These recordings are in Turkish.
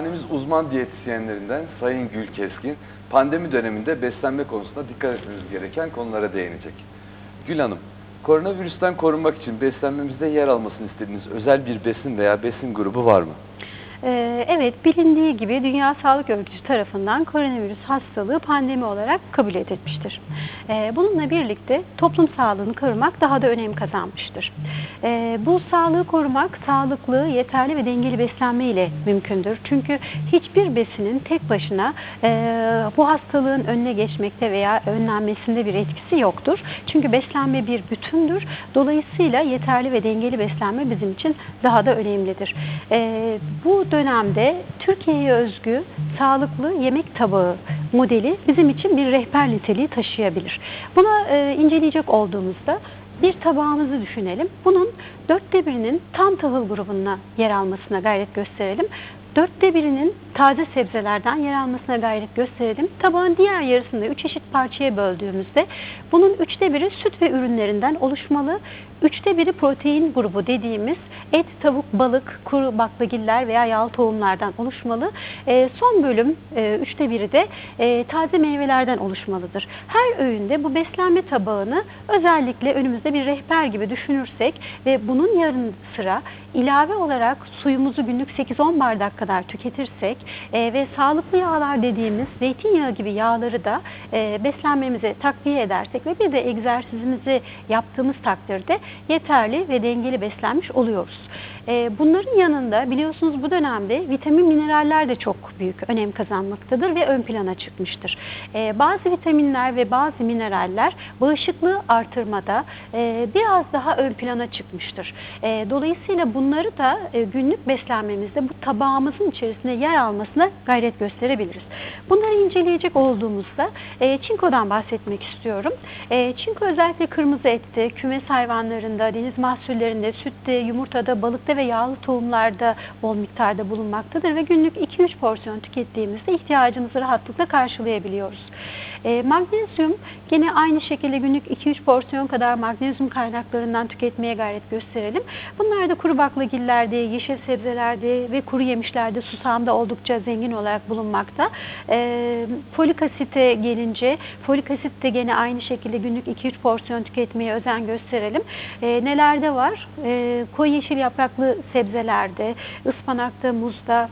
Sahnemiz uzman diyetisyenlerinden Sayın Gül Keskin, pandemi döneminde beslenme konusunda dikkat etmemiz gereken konulara değinecek. Gül Hanım, koronavirüsten korunmak için beslenmemizde yer almasını istediğiniz özel bir besin veya besin grubu var mı? Ee, Evet, bilindiği gibi Dünya Sağlık Örgütü tarafından koronavirüs hastalığı pandemi olarak kabul edilmiştir. Ee, Bununla birlikte toplum sağlığını korumak daha da önem kazanmıştır. Ee, Bu sağlığı korumak sağlıklı, yeterli ve dengeli beslenme ile mümkündür. Çünkü hiçbir besinin tek başına e, bu hastalığın önüne geçmekte veya önlenmesinde bir etkisi yoktur. Çünkü beslenme bir bütündür. Dolayısıyla yeterli ve dengeli beslenme bizim için daha da önemlidir. Bu dönemde Türkiye'ye özgü sağlıklı yemek tabağı modeli bizim için bir rehber niteliği taşıyabilir. Buna e, inceleyecek olduğumuzda bir tabağımızı düşünelim. Bunun dörtte birinin tam tahıl grubuna yer almasına gayret gösterelim. Dörtte birinin taze sebzelerden yer almasına gayret gösterelim. Tabağın diğer yarısını üç eşit parçaya böldüğümüzde bunun üçte biri süt ve ürünlerinden oluşmalı. Üçte biri protein grubu dediğimiz et, tavuk, balık, kuru baklagiller veya yağlı tohumlardan oluşmalı. E, son bölüm e, üçte biri de e, taze meyvelerden oluşmalıdır. Her öğünde bu beslenme tabağını özellikle önümüzde bir rehber gibi düşünürsek ve bunun yanı sıra ilave olarak suyumuzu günlük 8-10 bardak kadar tüketirsek e, ve sağlıklı yağlar dediğimiz zeytinyağı gibi yağları da e, beslenmemize takviye edersek ve bir de egzersizimizi yaptığımız takdirde yeterli ve dengeli beslenmiş oluyoruz. E, bunların yanında biliyorsunuz bu dönemde vitamin mineraller de çok büyük önem kazanmaktadır ve ön plana çıkmıştır. E, bazı vitaminler ve bazı mineraller bağışıklığı artırmada e, biraz daha ön plana çıkmıştır. Dolayısıyla bunları da günlük beslenmemizde bu tabağımızın içerisinde yer almasına gayret gösterebiliriz. Bunları inceleyecek olduğumuzda çinkodan bahsetmek istiyorum. Çinko özellikle kırmızı ette, kümes hayvanlarında, deniz mahsullerinde, sütte, yumurtada, balıkta ve yağlı tohumlarda bol miktarda bulunmaktadır ve günlük 2-3 porsiyon tükettiğimizde ihtiyacımızı rahatlıkla karşılayabiliyoruz. E, magnezyum gene aynı şekilde günlük 2-3 porsiyon kadar magnezyum kaynaklarından tüketmeye gayret gösterelim. Bunlar da kuru baklagillerde, yeşil sebzelerde ve kuru yemişlerde susamda oldukça zengin olarak bulunmakta. E, folik asite gelince folik asit de gene aynı şekilde günlük 2-3 porsiyon tüketmeye özen gösterelim. E, nelerde var? E, koyu yeşil yapraklı sebzelerde, ıspanakta, muzda,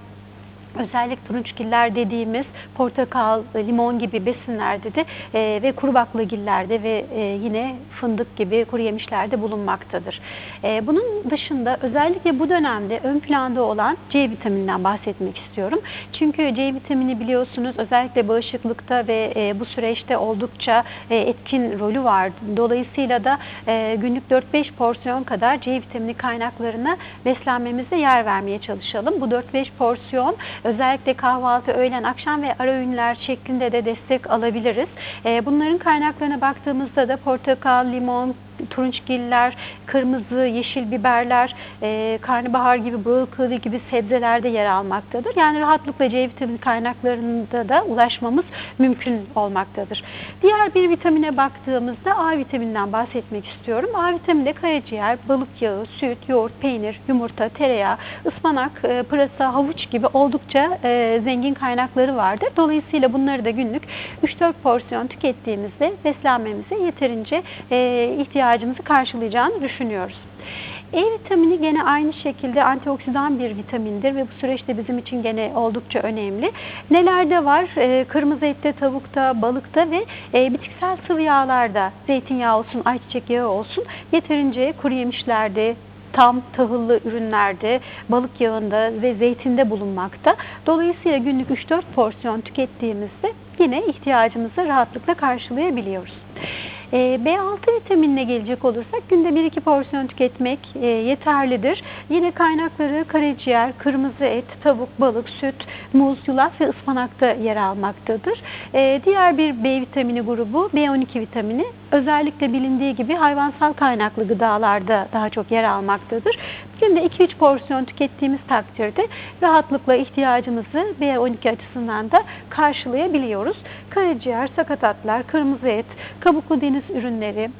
özellikle turunçgiller dediğimiz portakal, limon gibi besinlerde de e, ve kuru baklagillerde ve e, yine fındık gibi kuru yemişlerde bulunmaktadır. E, bunun dışında özellikle bu dönemde ön planda olan C vitamininden bahsetmek istiyorum. Çünkü C vitamini biliyorsunuz özellikle bağışıklıkta ve e, bu süreçte oldukça e, etkin rolü var. Dolayısıyla da e, günlük 4-5 porsiyon kadar C vitamini kaynaklarına beslenmemizde yer vermeye çalışalım. Bu 4-5 porsiyon özellikle kahvaltı, öğlen, akşam ve ara öğünler şeklinde de destek alabiliriz. E, bunların kaynaklarına baktığımızda da portakal, limon, turunçgiller, kırmızı, yeşil biberler, e, karnabahar gibi, brokoli gibi sebzelerde yer almaktadır. Yani rahatlıkla C vitamini kaynaklarında da ulaşmamız mümkün olmaktadır. Diğer bir vitamine baktığımızda A vitamininden bahsetmek istiyorum. A vitamini karaciğer, balık yağı, süt, yoğurt, peynir, yumurta, tereyağı, ıspanak, e, pırasa, havuç gibi oldukça e, zengin kaynakları vardır. Dolayısıyla bunları da günlük 3-4 porsiyon tükettiğimizde beslenmemize yeterince e, ihtiyacımızı karşılayacağını düşünüyoruz. E vitamini gene aynı şekilde antioksidan bir vitamindir ve bu süreçte bizim için gene oldukça önemli. Nelerde var? E, kırmızı ette, tavukta, balıkta ve e, bitkisel sıvı yağlarda, zeytinyağı olsun, ayçiçek yağı olsun yeterince kuru yemişlerde, tam tahıllı ürünlerde, balık yağında ve zeytinde bulunmakta. Dolayısıyla günlük 3-4 porsiyon tükettiğimizde yine ihtiyacımızı rahatlıkla karşılayabiliyoruz. E, B6 vitaminine gelecek olursak günde 1-2 porsiyon tüketmek e, yeterlidir. Yine kaynakları karaciğer, kırmızı et, tavuk, balık, süt, muz, yulaf ve ıspanakta yer almaktadır. E, diğer bir B vitamini grubu B12 vitamini özellikle bilindiği gibi hayvansal kaynaklı gıdalarda daha çok yer almaktadır. Günde 2-3 porsiyon tükettiğimiz takdirde rahatlıkla ihtiyacımızı B12 açısından da karşılayabiliyoruz. Karaciğer, sakatatlar, kırmızı et, kabuklu deniz ürünleri,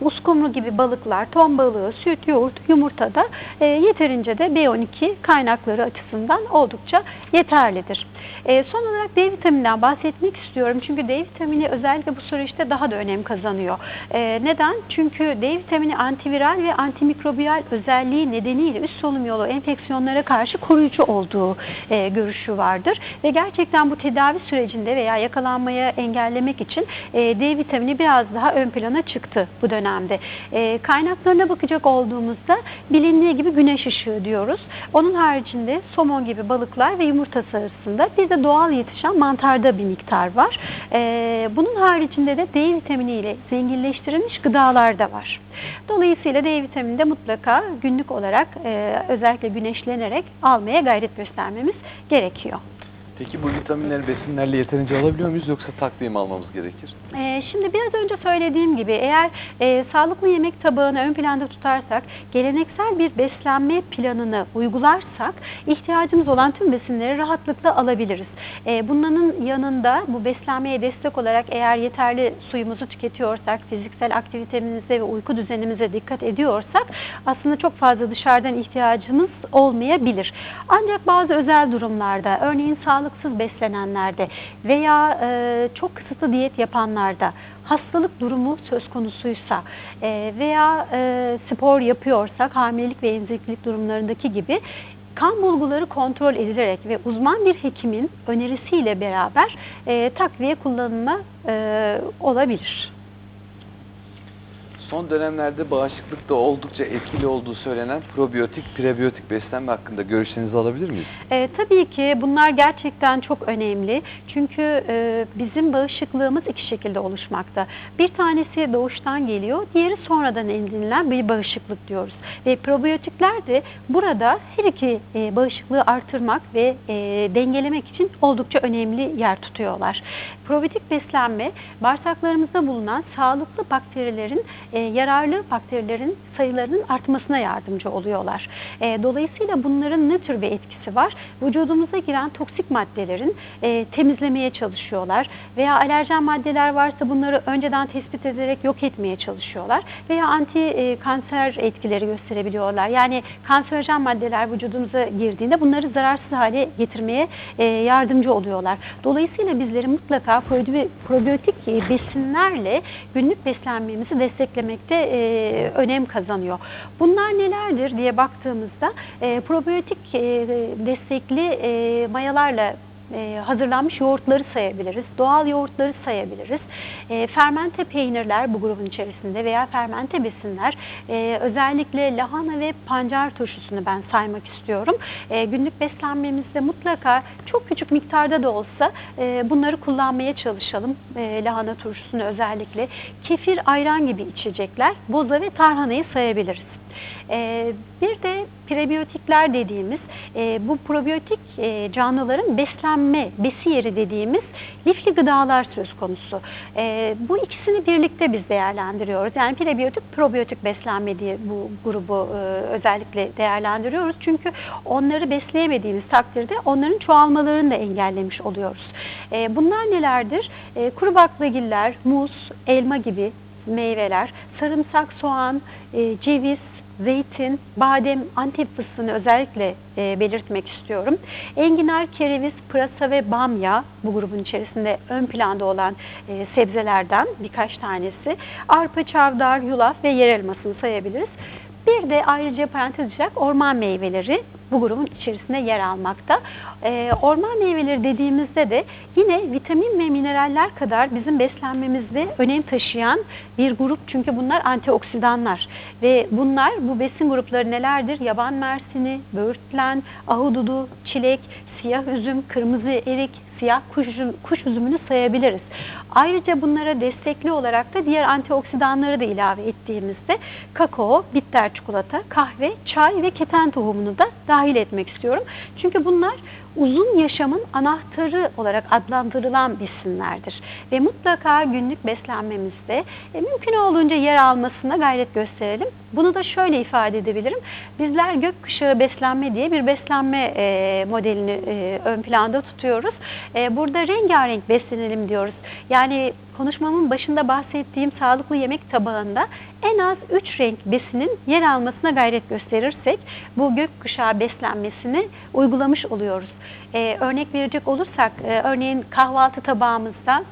uskumru gibi balıklar, ton balığı, süt, yoğurt, yumurtada e, yeterince de B12 kaynakları açısından oldukça yeterlidir. E, son olarak D vitamininden bahsetmek istiyorum. Çünkü D vitamini özellikle bu süreçte daha da önem kazanıyor. E, neden? Çünkü D vitamini antiviral ve antimikrobiyal özelliği nedeniyle üst solunum yolu enfeksiyonlara karşı koruyucu olduğu e, görüşü vardır. Ve gerçekten bu tedavi sürecinde veya yakalanmaya engellemek için e, D vitamini biraz daha ön plana çıktı bu dönemde. E, kaynaklarına bakacak olduğumuzda bilindiği gibi güneş ışığı diyoruz. Onun haricinde somon gibi balıklar ve yumurta sarısında bir de doğal yetişen mantarda bir miktar var. E, bunun haricinde de D vitamini ile zenginleştirilmiş gıdalar da var. Dolayısıyla D vitamini de mutlaka günlük olarak e, özellikle güneşlenerek almaya gayret göstermemiz gerekiyor. Peki bu vitaminleri besinlerle yeterince alabiliyor muyuz yoksa takviye mi almamız gerekir? Ee, Şimdi biraz önce söylediğim gibi eğer e, sağlıklı yemek tabağını ön planda tutarsak, geleneksel bir beslenme planını uygularsak ihtiyacımız olan tüm besinleri rahatlıkla alabiliriz. E, bunların yanında bu beslenmeye destek olarak eğer yeterli suyumuzu tüketiyorsak, fiziksel aktivitemize ve uyku düzenimize dikkat ediyorsak aslında çok fazla dışarıdan ihtiyacımız olmayabilir. Ancak bazı özel durumlarda, örneğin sağlıksız beslenenlerde veya e, çok kısıtlı diyet yapanlarda hastalık durumu söz konusuysa e, veya e, spor yapıyorsak hamilelik ve emziklilik durumlarındaki gibi kan bulguları kontrol edilerek ve uzman bir hekimin önerisiyle beraber e, takviye kullanımı e, olabilir. Son dönemlerde bağışıklıkta oldukça etkili olduğu söylenen probiyotik, prebiyotik beslenme hakkında görüşlerinizi alabilir miyiz? E, tabii ki bunlar gerçekten çok önemli. Çünkü e, bizim bağışıklığımız iki şekilde oluşmakta. Bir tanesi doğuştan geliyor, diğeri sonradan edinilen bir bağışıklık diyoruz. Ve probiyotikler de burada her iki e, bağışıklığı artırmak ve e, dengelemek için oldukça önemli yer tutuyorlar. Probiyotik beslenme bağırsaklarımızda bulunan sağlıklı bakterilerin e, yararlı bakterilerin sayılarının artmasına yardımcı oluyorlar. E, dolayısıyla bunların ne tür bir etkisi var? Vücudumuza giren toksik maddelerin e, temizlemeye çalışıyorlar veya alerjen maddeler varsa bunları önceden tespit ederek yok etmeye çalışıyorlar veya anti e, kanser etkileri gösterebiliyorlar. Yani kanserojen maddeler vücudumuza girdiğinde bunları zararsız hale getirmeye e, yardımcı oluyorlar. Dolayısıyla bizlerin mutlaka probi- probiyotik e, besinlerle günlük beslenmemizi desteklemekte e, önem kazanıyor. Bunlar nelerdir diye baktığımızda e, probiyotik e, destekli e, mayalarla e, hazırlanmış yoğurtları sayabiliriz. Doğal yoğurtları sayabiliriz. E, fermente peynirler bu grubun içerisinde veya fermente besinler e, özellikle lahana ve pancar turşusunu ben saymak istiyorum. Günlük beslenmemizde mutlaka çok küçük miktarda da olsa e, bunları kullanmaya çalışalım. Lahana turşusunu özellikle. Kefir, ayran gibi içecekler, boza ve tarhanayı sayabiliriz. Ee, bir de prebiyotikler dediğimiz e, bu probiyotik e, canlıların beslenme, besi yeri dediğimiz lifli gıdalar söz konusu. E, bu ikisini birlikte biz değerlendiriyoruz. Yani prebiyotik, probiyotik beslenme diye bu grubu e, özellikle değerlendiriyoruz. Çünkü onları besleyemediğimiz takdirde onların çoğalmalarını da engellemiş oluyoruz. E, bunlar nelerdir? E, kuru baklagiller, muz, elma gibi meyveler, sarımsak, soğan, e, ceviz, zeytin, badem, antep fıstığını özellikle e, belirtmek istiyorum. Enginar, kereviz, pırasa ve bamya bu grubun içerisinde ön planda olan e, sebzelerden birkaç tanesi. Arpa, çavdar, yulaf ve yer elmasını sayabiliriz. Bir de ayrıca parantez açarak orman meyveleri bu grubun içerisinde yer almakta. Ee, orman meyveleri dediğimizde de yine vitamin ve mineraller kadar bizim beslenmemizde önem taşıyan bir grup çünkü bunlar antioksidanlar ve bunlar bu besin grupları nelerdir? Yaban mersini, böğürtlen, ahududu, çilek, siyah üzüm, kırmızı erik, siyah kuş, kuş üzümünü sayabiliriz. Ayrıca bunlara destekli olarak da diğer antioksidanları da ilave ettiğimizde kakao, bitter çikolata, kahve, çay ve keten tohumunu da dahil etmek istiyorum. Çünkü bunlar uzun yaşamın anahtarı olarak adlandırılan besinlerdir. Ve mutlaka günlük beslenmemizde e, mümkün olduğunca yer almasına gayret gösterelim. Bunu da şöyle ifade edebilirim. Bizler gökkuşağı beslenme diye bir beslenme e, modelini e, ön planda tutuyoruz. E, burada rengarenk beslenelim diyoruz. Yani konuşmamın başında bahsettiğim sağlıklı yemek tabağında en az 3 renk besinin yer almasına gayret gösterirsek bu gökkuşağı beslenmesini uygulamış oluyoruz. Ee, örnek verecek olursak e, örneğin kahvaltı tabağımızda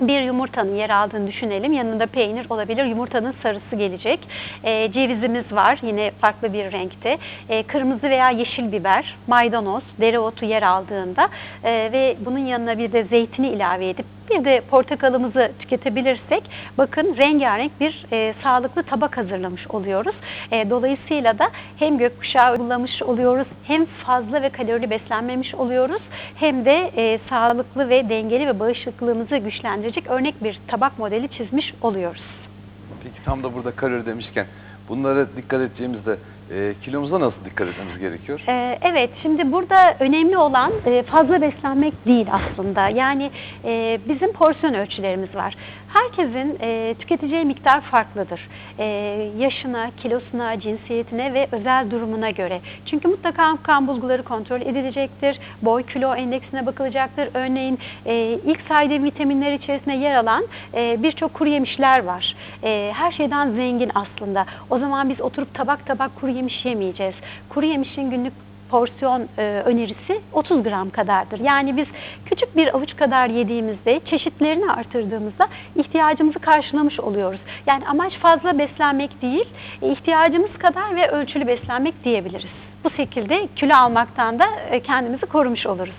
bir yumurtanın yer aldığını düşünelim. Yanında peynir olabilir. Yumurtanın sarısı gelecek. Ee, cevizimiz var. Yine farklı bir renkte. Ee, kırmızı veya yeşil biber, maydanoz, dereotu yer aldığında e, ve bunun yanına bir de zeytini ilave edip bir de portakalımızı tüketebilirsek bakın rengarenk bir e, sağlıklı tabak hazırlamış oluyoruz. E, dolayısıyla da hem gökkuşağı uygulamış oluyoruz hem fazla ve kalorili beslenmemiş oluyoruz hem de e, sağlıklı ve dengeli ve bağışıklığımızı güçlendirecek örnek bir tabak modeli çizmiş oluyoruz. Peki tam da burada kalori demişken bunlara dikkat edeceğimizde e, kilomuza nasıl dikkat etmemiz gerekiyor? Ee, evet, şimdi burada önemli olan e, fazla beslenmek değil aslında. Yani e, bizim porsiyon ölçülerimiz var. Herkesin e, tüketeceği miktar farklıdır. E, yaşına, kilosuna, cinsiyetine ve özel durumuna göre. Çünkü mutlaka kan bulguları kontrol edilecektir. Boy kilo endeksine bakılacaktır. Örneğin e, ilk saydığım vitaminler içerisinde yer alan e, birçok kuru yemişler var. E, her şeyden zengin aslında. O zaman biz oturup tabak tabak kuru yemiş yemeyeceğiz. Kuru yemişin günlük porsiyon e, önerisi 30 gram kadardır. Yani biz küçük bir avuç kadar yediğimizde, çeşitlerini artırdığımızda ihtiyacımızı karşılamış oluyoruz. Yani amaç fazla beslenmek değil, e, ihtiyacımız kadar ve ölçülü beslenmek diyebiliriz. Bu şekilde kilo almaktan da e, kendimizi korumuş oluruz.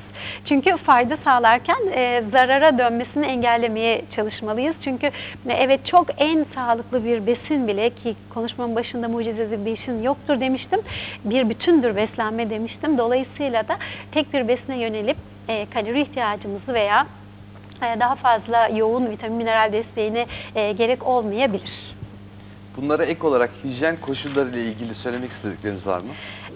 Çünkü fayda sağlarken e, zarara dönmesini engellemeye çalışmalıyız. Çünkü e, evet çok en sağlıklı bir besin bile ki konuşmamın başında mucizevi bir besin yoktur demiştim. Bir bütündür beslenme demiştim. Dolayısıyla da tek bir besine yönelip e, kalori ihtiyacımızı veya e, daha fazla yoğun vitamin mineral desteğine gerek olmayabilir. Bunlara ek olarak hijyen koşulları ile ilgili söylemek istedikleriniz var mı?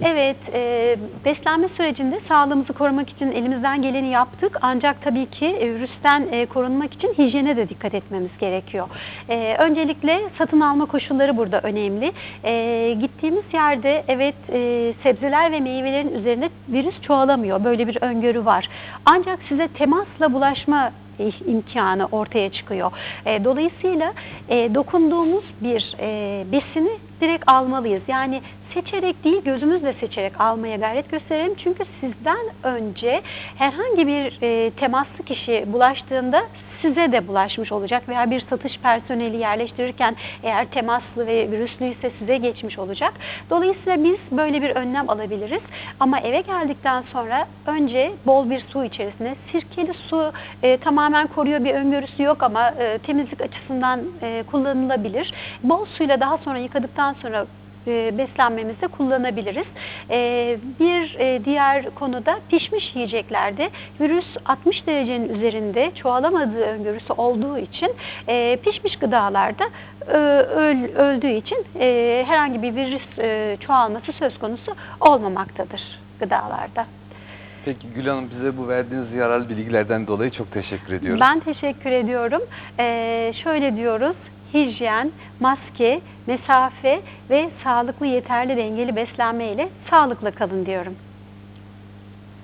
Evet, e, beslenme sürecinde sağlığımızı korumak için elimizden geleni yaptık. Ancak tabii ki e, virüsten e, korunmak için hijyene de dikkat etmemiz gerekiyor. E, öncelikle satın alma koşulları burada önemli. E, gittiğimiz yerde evet e, sebzeler ve meyvelerin üzerinde virüs çoğalamıyor. Böyle bir öngörü var. Ancak size temasla bulaşma imkanı ortaya çıkıyor. E, dolayısıyla e, dokunduğumuz bir e, besini direkt almalıyız. Yani seçerek değil gözümüzle seçerek almaya gayret gösterelim. Çünkü sizden önce herhangi bir e, temaslı kişi bulaştığında size de bulaşmış olacak veya bir satış personeli yerleştirirken eğer temaslı ve virüslüyse size geçmiş olacak. Dolayısıyla biz böyle bir önlem alabiliriz. Ama eve geldikten sonra önce bol bir su içerisine sirkeli su e, tamamen koruyor bir öngörüsü yok ama e, temizlik açısından e, kullanılabilir. Bol suyla daha sonra yıkadıktan sonra e, beslenmemizde kullanabiliriz. E, Bir e, diğer konuda pişmiş yiyeceklerde virüs 60 derecenin üzerinde çoğalamadığı öngörüsü olduğu için e, pişmiş gıdalarda e, öl- öldüğü için e, herhangi bir virüs e, çoğalması söz konusu olmamaktadır gıdalarda. Peki Gül Hanım bize bu verdiğiniz yararlı bilgilerden dolayı çok teşekkür ediyorum. Ben teşekkür ediyorum. Ee, şöyle diyoruz, hijyen, maske, mesafe ve sağlıklı yeterli dengeli beslenme ile sağlıkla kalın diyorum.